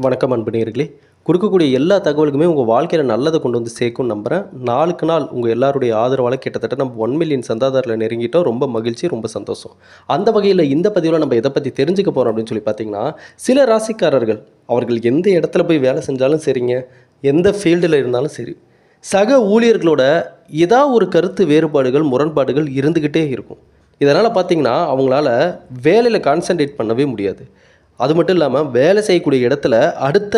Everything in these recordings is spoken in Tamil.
வணக்கம் அன்பு நேயர்களே கொடுக்கக்கூடிய எல்லா தகவலுக்குமே உங்கள் வாழ்க்கையில் நல்லதை கொண்டு வந்து சேர்க்கும் நம்புகிறேன் நாளுக்கு நாள் உங்கள் எல்லாருடைய ஆதரவால் கிட்டத்தட்ட நம்ம ஒன் மில்லியன் சந்தாதாரில் நெருங்கிட்டோம். ரொம்ப மகிழ்ச்சி ரொம்ப சந்தோஷம். அந்த வகையில் இந்த பதிவில் நம்ம எதை பற்றி தெரிஞ்சுக்க போகிறோம் அப்படின்னு சொல்லி பார்த்தீங்கன்னா சில ராசிக்காரர்கள் அவர்கள் எந்த இடத்துல போய் வேலை செஞ்சாலும் சரிங்க எந்த ஃபீல்டில் இருந்தாலும் சரி சக ஊழியர்களோட ஏதாவது ஒரு கருத்து வேறுபாடுகள் முரண்பாடுகள் இருந்துக்கிட்டே இருக்கும். இதனால் பார்த்தீங்கன்னா அவங்களால வேலையில் கான்சென்ட்ரேட் பண்ணவே முடியாது. அது மட்டும் இல்லாமல் வேலை செய்யக்கூடிய இடத்துல அடுத்த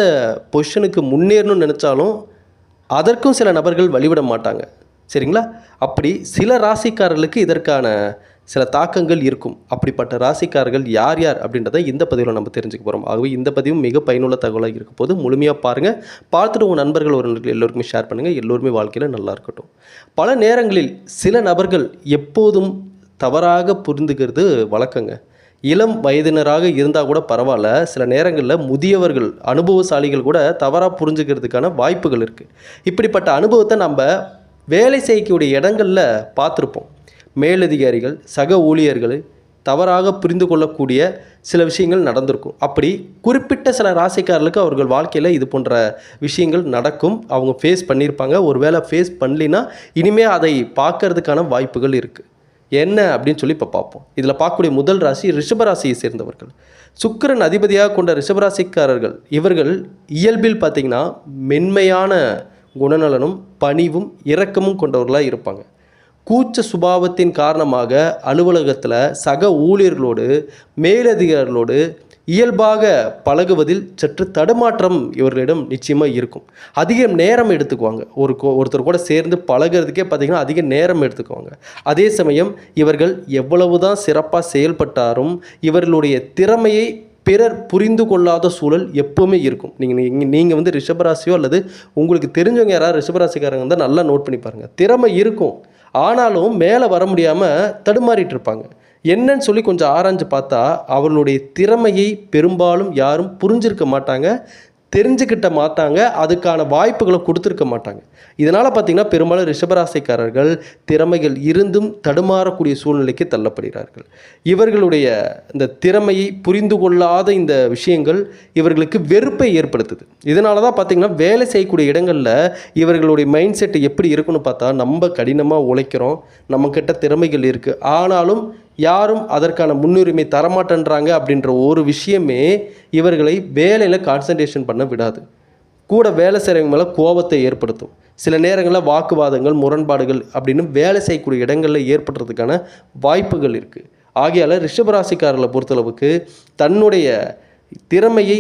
பொசிஷனுக்கு முன்னேறணும்னு நினச்சாலும் அதற்கும் சில நபர்கள் வழிவிட மாட்டாங்க. சரிங்களா? அப்படி சில ராசிக்காரர்களுக்கு இதற்கான சில தாக்கங்கள் இருக்கும். அப்படிப்பட்ட ராசிக்காரர்கள் யார் யார் அப்படின்றத இந்த பதிவில் நம்ம தெரிஞ்சுக்க போகிறோம் ஆகவே இந்த பதிவும் மிக பயனுள்ள தகவலாக இருக்க போது முழுமையாக பாருங்கள் பார்த்துட்டு உங்கள் நண்பர்கள் ஒரு எல்லோருக்குமே ஷேர் பண்ணுங்கள் எல்லோருமே வாழ்க்கையில் நல்லா இருக்கட்டும். பல நேரங்களில் சில நபர்கள் எப்போதும் தவறாக புரிந்துக்கிறது வழக்கங்க. இளம் வயதினராக இருந்தால் கூட பரவாயில்ல. சில நேரங்களில் முதியவர்கள் அனுபவசாலிகள் கூட தவறாக புரிஞ்சுக்கிறதுக்கான வாய்ப்புகள் இருக்குது இப்படிப்பட்ட அனுபவத்தை நம்ம வேலை செய்யக்கூடிய இடங்களில் பார்த்துருப்போம். மேலதிகாரிகள் சக ஊழியர்கள் தவறாக புரிந்து கொள்ளக்கூடிய சில விஷயங்கள் நடந்திருக்கும். அப்படி குறிப்பிட்ட சில ராசிக்காரர்களுக்கு அவர்கள் வாழ்க்கையில் இது போன்ற விஷயங்கள் நடக்கும். அவங்க ஃபேஸ் பண்ணியிருப்பாங்க. ஒருவேளை ஃபேஸ் பண்ணலினா இனிமேல் அதை பார்க்கறதுக்கான வாய்ப்புகள் இருக்குது என்ன அப்படின்னு சொல்லி இப்போ பார்ப்போம். இதில் பார்க்கக்கூடிய முதல் ராசி ரிஷபராசியை சேர்ந்தவர்கள். சுக்கிரன் அதிபதியாக கொண்ட ரிஷபராசிக்காரர்கள் இவர்கள் இயல்பில் பார்த்திங்கன்னா மென்மையான குணநலனும் பணிவும் இரக்கமும் கொண்டவர்களாக இருப்பாங்க. கூச்ச சுபாவத்தின் காரணமாக அலுவலகத்தில் சக ஊழியர்களோடு மேலதிகாரிகளோடு இயல்பாக பழகுவதில் சற்று தடுமாற்றம் இவர்களிடம் நிச்சயமாக இருக்கும். அதிக நேரம் எடுத்துக்குவாங்க. ஒரு கோ- ஒருத்தர் கூட சேர்ந்து பழகுறதுக்கே பார்த்திங்கன்னா அதிக நேரம் எடுத்துக்குவாங்க. அதே சமயம் இவர்கள் எவ்வளவு தான் சிறப்பாக செயல்பட்டாலும் இவர்களுடைய திறமையை பிறர் புரிந்து கொள்ளாத சூழல் எப்போவுமே இருக்கும். நீங்கள் நீங்கள் நீங்கள் வந்து ரிஷபராசியோ அல்லது உங்களுக்கு தெரிஞ்சவங்க யாராவது ரிஷபராசிக்காரங்க தான் நல்லா நோட் பண்ணி பாருங்கள் திறமை இருக்கும். ஆனாலும் மேலே வர முடியாமல் தடுமாறிட்டு இருப்பாங்க. என்னன்னு சொல்லி கொஞ்சம் ஆராய்ஞ்சு பார்த்தா அவர்களுடைய திறமையை பெரும்பாலும் யாரும் புரிஞ்சிருக்க மாட்டாங்க தெரிஞ்சுக்கிட்ட மாட்டாங்க அதுக்கான வாய்ப்புகளை கொடுத்துருக்க மாட்டாங்க. இதனால் பார்த்திங்கன்னா பெரும்பாலும் ரிஷபராசிக்காரர்கள் திறமைகள் இருந்தும் தடுமாறக்கூடிய சூழ்நிலைக்கு தள்ளப்படுகிறார்கள். இவர்களுடைய இந்த திறமையை புரிந்து கொள்ளாத இந்த விஷயங்கள் இவர்களுக்கு வெறுப்பை ஏற்படுத்துது. இதனால தான் பார்த்திங்கன்னா வேலை செய்யக்கூடிய இடங்களில் இவர்களுடைய மைண்ட் செட் எப்படி இருக்குன்னு பார்த்தா நம்ம கடினமாக உழைக்கிறோம் நம்மக்கிட்ட திறமைகள் இருக்குது ஆனாலும் யாரும் அதற்கான முன்னுரிமை தரமாட்டேன்றாங்க அப்படின்ற ஒரு விஷயமே இவர்களை வேலையில் கான்சன்ட்ரேஷன் பண்ண விடாது. கூட வேலை செய்கிறவங்க மேலே கோபத்தை ஏற்படுத்தும். சில நேரங்களில் வாக்குவாதங்கள் முரண்பாடுகள் அப்படின்னு வேலை செய்யக்கூடிய இடங்களில் ஏற்படுறதுக்கான வாய்ப்புகள் இருக்குது ஆகையால் ரிஷபராசிக்காரர்களை பொறுத்தளவுக்கு தன்னுடைய திறமையை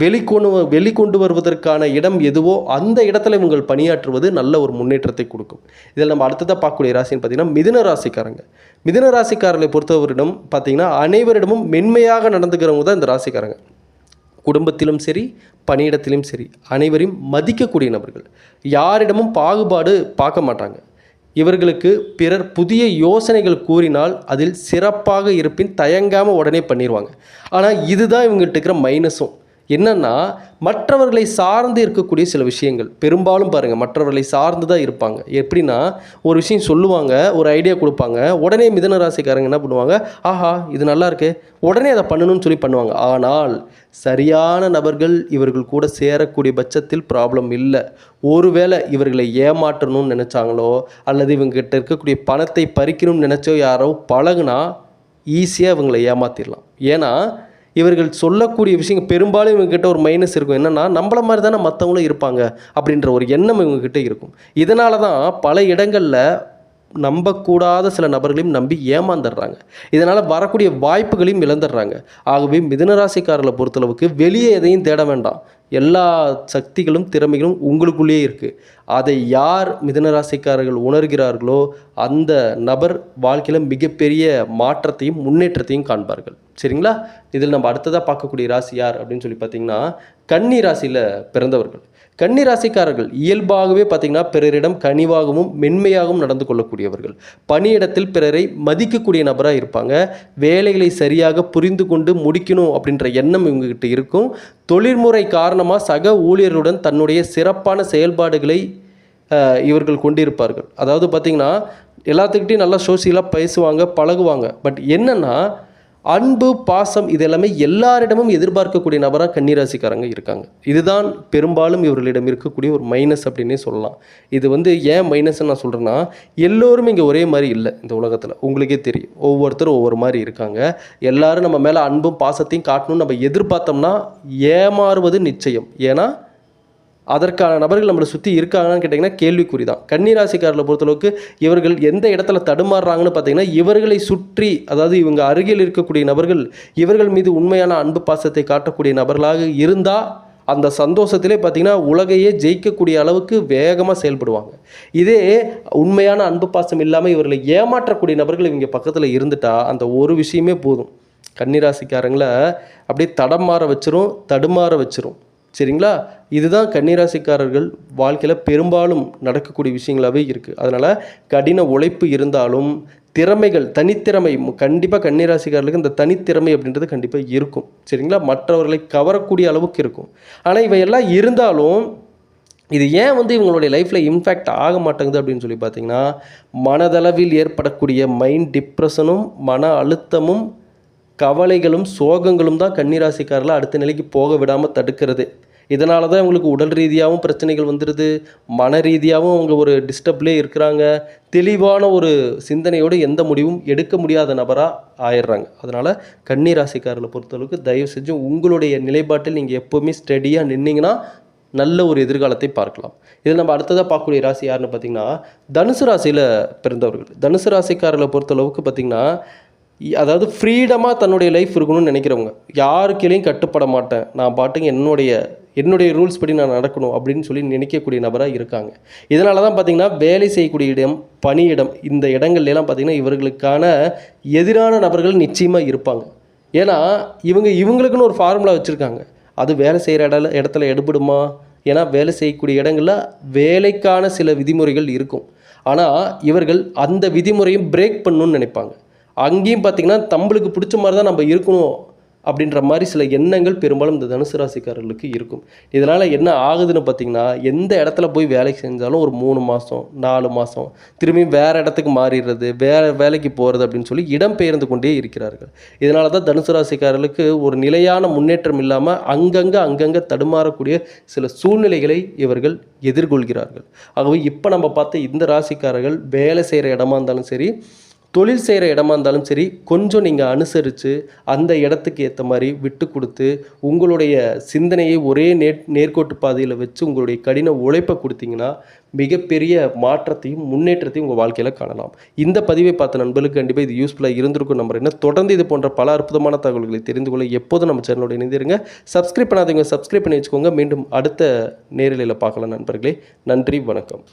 வெளிக்கொண்டு வெளிக்கொண்டு வருவதற்கான இடம் எதுவோ அந்த இடத்துல இவங்கள் பணியாற்றுவது நல்ல ஒரு முன்னேற்றத்தை கொடுக்கும். இதில் நம்ம அடுத்ததாக பார்க்கக்கூடிய ராசின்னு பார்த்தீங்கன்னா மிதுன ராசிக்காரங்க. மிதுன ராசிக்காரர்களை பொறுத்தவரிடம் பார்த்தீங்கன்னா அனைவரிடமும் மென்மையாக நடந்துக்கிறவங்க தான் இந்த ராசிக்காரங்க. குடும்பத்திலும் சரி பணியிடத்திலும் சரி அனைவரையும் மதிக்கக்கூடிய நபர்கள். யாரிடமும் பாகுபாடு பார்க்க மாட்டாங்க. இவர்களுக்கு பிறர் புதிய யோசனைகள் கூறினால் அதில் சிறப்பாக இருப்பின் தயங்காமல் உடனே பண்ணிடுவாங்க ஆனால் இதுதான் இவங்கள்ட்ட இருக்கிற மைனஸும் என்னன்னா மற்றவர்களை சார்ந்து இருக்கக்கூடிய சில விஷயங்கள். பெரும்பாலும் பாருங்கள் மற்றவர்களை சார்ந்து தான் இருப்பாங்க. எப்படின்னா ஒரு விஷயம் சொல்லுவாங்க ஒரு ஐடியா கொடுப்பாங்க உடனே மிதன ராசிக்காரங்க என்ன பண்ணுவாங்க ஆஹா இது நல்லா இருக்கு. உடனே அதை பண்ணணும்னு சொல்லி பண்ணுவாங்க. ஆனால் சரியான நபர்கள் இவர்கள் கூட சேரக்கூடிய பட்சத்தில் ப்ராப்ளம் இல்லை. ஒருவேளை இவர்களை ஏமாற்றணும்னு நினச்சாங்களோ அல்லது இவங்ககிட்ட இருக்கக்கூடிய பணத்தை பறிக்கணும்னு நினச்சோ யாரோ பழகுனா ஈஸியாக இவங்களை ஏமாத்திடலாம் ஏன்னா இவர்கள் சொல்லக்கூடிய விஷயங்கள் பெரும்பாலும் இவங்ககிட்ட ஒரு மைனஸ் இருக்கும். என்னென்னா நம்மள மாதிரி தானே மற்றவங்களும் இருப்பாங்க அப்படின்ற ஒரு எண்ணம் இவங்ககிட்ட இருக்கும். இதனால தான் பல இடங்களில் நம்பக்கூடாத சில நபர்களையும் நம்பி ஏமாந்துடுறாங்க. இதனால் வரக்கூடிய வாய்ப்புகளையும் இழந்துடுறாங்க. ஆகவே மிதனராசிக்காரர்களை பொறுத்தளவுக்கு வெளியே எதையும் தேட வேண்டாம். எல்லா சக்திகளும் திறமைகளும் உங்களுக்குள்ளேயே இருக்குது அதை யார் மிதனராசிக்காரர்கள் உணர்கிறார்களோ அந்த நபர் வாழ்க்கையில் மிகப்பெரிய மாற்றத்தையும் முன்னேற்றத்தையும் காண்பார்கள். சரிங்களா? இதில் நம்ம அடுத்ததாக பார்க்கக்கூடிய ராசி யார் அப்படின்னு சொல்லி பார்த்தீங்கன்னா கன்னி ராசியில் பிறந்தவர்கள். கன்னிராசிக்காரர்கள் இயல்பாகவே பார்த்தீங்கன்னா பிறரிடம் கனிவாகவும் மென்மையாகவும் நடந்து கொள்ளக்கூடியவர்கள். பணியிடத்தில் பிறரை மதிக்கக்கூடிய நபராக இருப்பாங்க. வேலைகளை சரியாக புரிந்து கொண்டு முடிக்கணும் அப்படின்ற எண்ணம் இவங்ககிட்ட இருக்கும். தொழில்முறை காரணமாக சக ஊழியர்களுடன் தன்னுடைய சிறப்பான செயல்பாடுகளை இவர்கள் கொண்டிருப்பார்கள். அதாவது பார்த்திங்கன்னா எல்லாத்துக்கிட்டையும் நல்லா சோசியலாக பேசுவாங்க பழகுவாங்க. பட் என்னென்னா அன்பு பாசம் இது எல்லாமே எல்லாரிடமும் எதிர்பார்க்கக்கூடிய நபராக கன்னிராசிக்காரங்க இருக்காங்க. இதுதான் பெரும்பாலும் இவர்களிடம் இருக்கக்கூடிய ஒரு மைனஸ் அப்படின்னே சொல்லலாம். இது வந்து ஏன் மைனஸ்ன்னு நான் சொல்கிறேன்னா எல்லோரும் இங்கே ஒரே மாதிரி இல்லை இந்த உலகத்தில். உங்களுக்கே தெரியும். ஒவ்வொருத்தரும் ஒவ்வொரு மாதிரி இருக்காங்க. எல்லாரும் நம்ம மேலே அன்பும் பாசத்தையும் காட்டணும்னு நம்ம எதிர்பார்த்தோம்னா ஏமாறுவது நிச்சயம். ஏன்னா அதற்கான நபர்கள் நம்மளை சுற்றி இருக்காங்கன்னு கேட்டிங்கன்னா கேள்விக்குறி தான் கன்னிராசிக்காரர்களை பொறுத்தளவுக்கு இவர்கள் எந்த இடத்துல தடுமாறுறாங்கன்னு பார்த்தீங்கன்னா இவர்களை சுற்றி அதாவது இவங்க அருகில் இருக்கக்கூடிய நபர்கள் இவர்கள் மீது உண்மையான அன்பு பாசத்தை காட்டக்கூடிய நபர்களாக இருந்தால் அந்த சந்தோஷத்திலே பார்த்தீங்கன்னா உலகையே ஜெயிக்கக்கூடிய அளவுக்கு வேகமாக செயல்படுவாங்க. இதே உண்மையான அன்பு பாசம் இல்லாமல் இவர்களை ஏமாற்றக்கூடிய நபர்கள் இவங்க பக்கத்தில் இருந்துட்டா அந்த ஒரு விஷயமே போதும். கன்னிராசிக்காரங்களை அப்படியே தடமாற வச்சிரும் தடுமாற வச்சிரும். சரிங்களா? இதுதான் கன்னிராசிக்காரர்கள் வாழ்க்கையில் பெரும்பாலும் நடக்கக்கூடிய விஷயங்களாகவே இருக்குது அதனால் கடின உழைப்பு இருந்தாலும் திறமைகள் தனித்திறமை கண்டிப்பாக கன்னிராசிக்காரர்களுக்கு இந்த தனித்திறமை அப்படின்றது கண்டிப்பாக இருக்கும். சரிங்களா? மற்றவர்களை கவரக்கூடிய அளவுக்கு இருக்கும். ஆனால் இவையெல்லாம் இருந்தாலும் இது ஏன் வந்து இவங்களுடைய லைஃப்பில் இம்பேக்ட் ஆக மாட்டேங்குது அப்படின்னு சொல்லி பார்த்தீங்கன்னா மனதளவில் ஏற்படக்கூடிய மைண்ட் டிப்ரெஷனும் மன அழுத்தமும் கவலைகளும் சோகங்களும் தான் கன்னிராசிக்காரில் அடுத்த நிலைக்கு போக விடாமல் தடுக்கிறது. இதனால தான் இவங்களுக்கு உடல் ரீதியாகவும் பிரச்சனைகள் வந்துடுது மன ரீதியாகவும் அவங்க ஒரு டிஸ்டர்ப்லேயே இருக்கிறாங்க. தெளிவான ஒரு சிந்தனையோடு எந்த முடிவும் எடுக்க முடியாத நபராக ஆயிடுறாங்க. அதனால் கன்னிராசிக்காரர்களை பொறுத்தளவுக்கு தயவு செஞ்சு உங்களுடைய நிலைப்பாட்டில் நீங்கள் எப்போவுமே ஸ்டடியாக நின்னீங்கன்னா நல்ல ஒரு எதிர்காலத்தை பார்க்கலாம். இதில் நம்ம அடுத்ததாக பார்க்கக்கூடிய ராசி யாருன்னு பார்த்தீங்கன்னா தனுசு ராசியில் பிறந்தவர்கள். தனுசு ராசிக்காரர்களை பொறுத்தளவுக்கு பார்த்தீங்கன்னா அதாவது ஃப்ரீடமாக தன்னுடைய லைஃப் இருக்கணும்னு நினைக்கிறவங்க. யாரு கட்டுப்பட மாட்டேன். நான் பாட்டுங்க என்னுடைய என்னுடைய ரூல்ஸ் படி நான் நடக்கணும் அப்படின்னு சொல்லி நினைக்கக்கூடிய நபராக இருக்காங்க. இதனால தான் பார்த்தீங்கன்னா வேலை செய்யக்கூடிய இடம் பணியிடம் இந்த இடங்கள்லாம் பார்த்திங்கன்னா பார்த்தீங்கன்னா இவர்களுக்கான எதிரான நபர்கள் நிச்சயமாக இருப்பாங்க. ஏன்னா இவங்க இவங்களுக்குன்னு ஒரு ஃபார்முலா வச்சுருக்காங்க. அது வேலை செய்கிற இட இடத்துல எடுபடுமா? ஏன்னா வேலை செய்யக்கூடிய இடங்களில் வேலைக்கான சில விதிமுறைகள் இருக்கும். ஆனால் இவர்கள் அந்த விதிமுறையும் பிரேக் பண்ணணும்னு நினைப்பாங்க. அங்கேயும் பார்த்தீங்கன்னா தம்பளுக்கு பிடிச்ச மாதிரி தான் நம்ம இருக்கணும் அப்படின்ற மாதிரி சில எண்ணங்கள் பெரும்பாலும் இந்த தனுசு ராசிக்காரர்களுக்கு இருக்கும். இதனால் என்ன ஆகுதுன்னு பார்த்தீங்கன்னா எந்த இடத்துல போய் வேலை செஞ்சாலும் ஒரு மூணு மாதம் நாலு மாதம் திரும்பி வேறு இடத்துக்கு மாறிடுறது வேறு வேலைக்கு போகிறது அப்படின்னு சொல்லி இடம் பெயர்ந்து கொண்டே இருக்கிறார்கள். இதனால தான் தனுசு ராசிக்காரர்களுக்கு ஒரு நிலையான முன்னேற்றம் இல்லாமல் அங்கங்கே அங்கங்கே தடுமாறக்கூடிய சில சூழ்நிலைகளை இவர்கள் எதிர்கொள்கிறார்கள். ஆகவே இப்போ நம்ம பார்த்த இந்த ராசிக்காரர்கள் வேலை செய்கிற இடமா இருந்தாலும் சரி தொழில் செய்கிற இடமா இருந்தாலும் சரி கொஞ்சம் நீங்கள் அனுசரித்து அந்த இடத்துக்கு ஏற்ற மாதிரி விட்டு கொடுத்து உங்களுடைய சிந்தனையை ஒரே நேர் நேர்கோட்டு பாதையில் வச்சு உங்களுடைய கடின உழைப்பை கொடுத்தீங்கன்னா மிகப்பெரிய மாற்றத்தையும் முன்னேற்றத்தையும் உங்கள் வாழ்க்கையில் காணலாம். இந்த பதிவை பார்த்த நண்பர்களுக்கு கண்டிப்பாக இது யூஸ்ஃபுல்லாக இருந்திருக்கும் நம்புறேன். என்ன தொடர்ந்து இது போன்ற பல அற்புதமான தகவல்களை தெரிந்து கொள்ள எப்போதும் நம்ம சேனலோட இணைந்திருங்க. சப்ஸ்கிரைப் பண்ணாதவங்க சப்ஸ்கிரைப் பண்ணி வச்சுக்கோங்க. மீண்டும் அடுத்த நேரலையில் பார்க்கலாம் நண்பர்களே. நன்றி வணக்கம்.